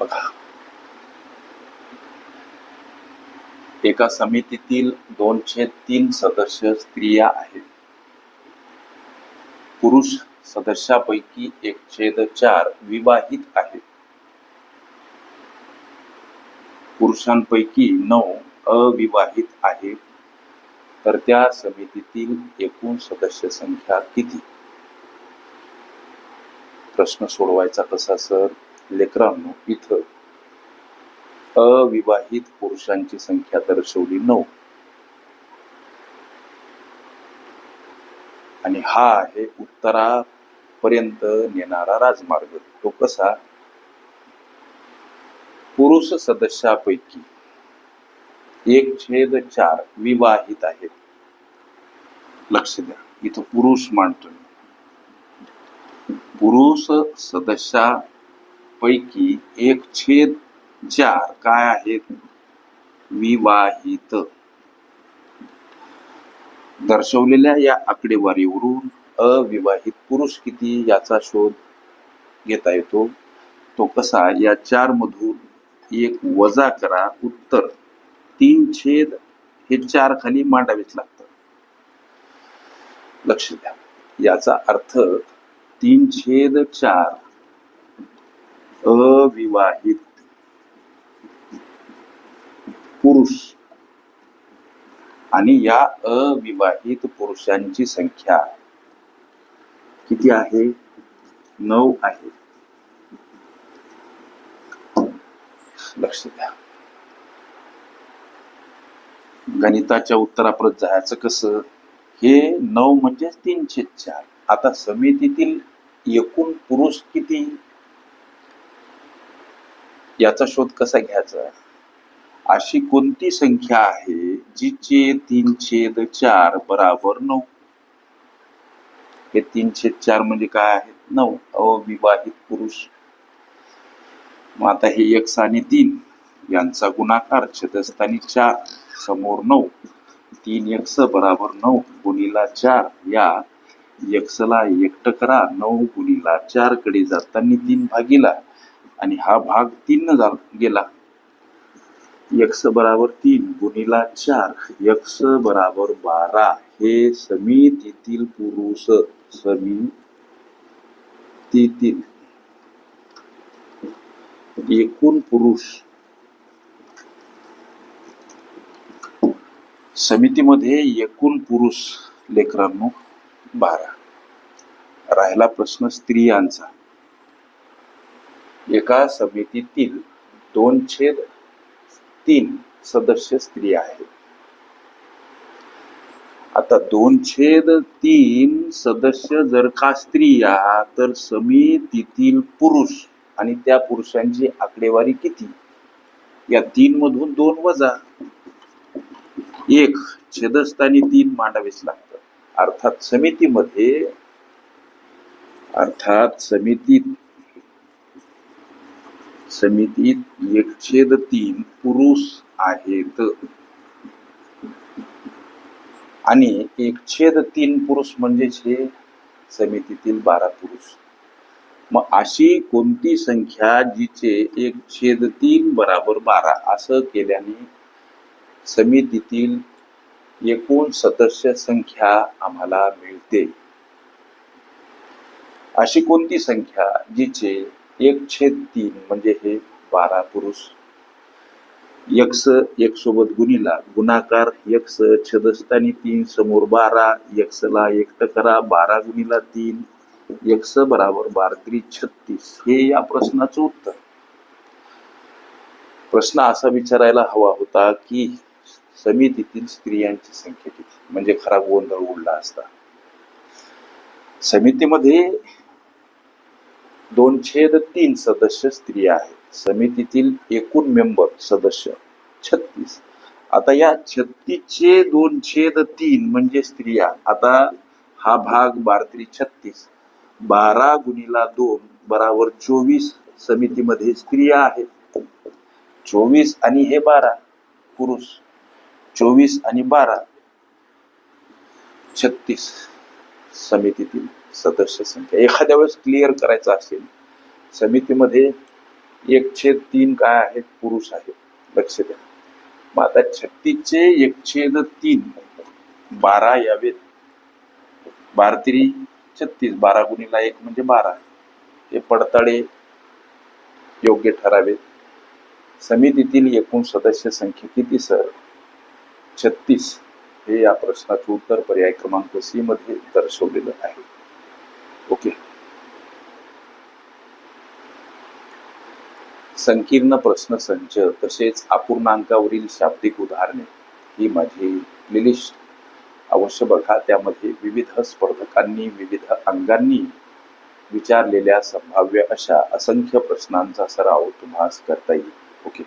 बघा. एका समितीतील दोनशे तीन सदस्य स्त्रिया आहेत. पुरुष सदस्यापैकी एक छेद चार विवाहित आहेत. पुरुषांपैकी नऊ अविवाहित आहेत. तर त्या समितीतील एकूण सदस्य संख्या किती? प्रश्न सोडवायचा कसा सर? लेकरांनो इथं अविवाहित पुरुषांची संख्या दर्शवली नऊ. आणि हा आहे उत्तरापर्यंत नेणारा राजमार्ग. तो कसा? पुरुष सदस्यापैकी एक छेद चार विवाहित आहेत. लक्ष द्या इथं पुरुष मांडतोय पुरुष सदस्या पैकी एक छेद चार काय आहेत? विवाहित. दर्शवलेल्या या आकडेवारीवरून अविवाहित पुरुष किती याचा शोध घेता येतो? तो कसा? या चार मधून एक वजा करा. उत्तर तीन छेद हे चार खाली मांडावेच लागतात. लक्ष द्या. याचा अर्थ तीन छेद चार अविवाहित. पुरुष. आणि या अविवाहित पुरुषांची संख्या किती आहे? नऊ आहे. लक्ष द्या. गणिताच्या उत्तराप्रत जायचं कसं? हे नऊ म्हणजे तीनशे चार. आता समितीतील एकूण पुरुष किती? याचा शोध कसा घ्यायचा? अशी कोणती संख्या आहे जिचे तीन छेद चार बराबर नऊ? हे तीन छेद चार म्हणजे काय आहेत नऊ. अविवाहित पुरुष. मग आता हे एक्स आणि तीन यांचा गुणाकार छेदस्थानी चार समोर नऊ. तीन एक्स बराबर नऊ गुणीला चार. या एक्सला एकट करा. नऊ गुणीला चारकडे जाताना तीन भागीला. आणि हा भाग तीन न गेला. यक्ष बराबर तीन गुणिला चार यक्ष बराबर बारा. हे समितीतील पुरुष समितीतील एकूण पुरुष. समितीमध्ये एकूण पुरुष लेकरांनो बारा. राहिला प्रश्न स्त्रियांचा. एका समितीतील दोन छेद तीन सदस्य स्त्री आहेत. आता दोन छेद तीन सदस्य जर का स्त्रिया तर समितीतील पुरुष आणि त्या पुरुषांची आकडेवारी किती? या तीन मधून दोन वजा. एक छेदस्थानी तीन मांडावेच लागतात. अर्थात समितीमध्ये अर्थात समितीत समितीत एक छेद तीन पुरुष आहेत. आणि एक छेद तीन पुरुष म्हणजेच हे समितीतील बारा पुरुष. मग अशी कोणती संख्या जिचे एक छेद तीन बराबर बारा असं केल्याने समितीतील एकूण सदस्य संख्या आम्हाला मिळते. अशी कोणती संख्या जिचे एक छेद तीन म्हणजे हे बारा पुरुष. यक्ष एक सोबत गुणीला. गुणाकार यक्ष छदस्थानी तीन समोर बारा. यक्षला एक करा बारा गुणीला तीन. यक्ष बराबर बारा छत्तीस. हे या प्रश्नाचं उत्तर. प्रश्न असा विचारायला हवा होता की समितीतील स्त्रियांची संख्या किती? म्हणजे खरा गोंधळ उडला असता. समितीमध्ये दोन छेद तीन सदस्य स्त्रिया आहेत. समितीतील एकूण मेंबर सदस्य छत्तीस. आता या छत्तीसचे दोन छेद तीन म्हणजे स्त्रिया आता हा भाग बारत्री छत्तीस. बारा गुणीला दोन बराबर चोवीस समितीमध्ये स्त्रिया आहेत चोवीस आणि हे बारा पुरुष. चोवीस आणि बारा छत्तीस समितीतील सदस्य संख्या. एखाद्या वेळेस क्लिअर करायचं असेल समितीमध्ये एक छेद तीन काय आहेत? पुरुष आहेत. लक्ष द्या. मग आता छत्तीसचे एकछेद तीन. बारा यावेत. बारतिरी छत्तीस बारा गुणीला एक म्हणजे बारा. हे पडताळे योग्य ठरावेत. समितीतील एकूण सदस्य संख्या किती सर? छत्तीस. हे या प्रश्नाचे उत्तर पर्याय क्रमांक सी मध्ये दर्शवलेलं आहे. ओके. संकीर्ण प्रश्नसंच तसेच अपूर्णांकावरील शाब्दिक उदाहरणे ही माझी लिलिस्ट अवश्य बघा. त्यामध्ये विविध स्पर्धकांनी विविध अंगांनी विचारलेल्या संभाव्य अशा असंख्य प्रश्नांचा सराव तुम्हाला करता येईल. ओके.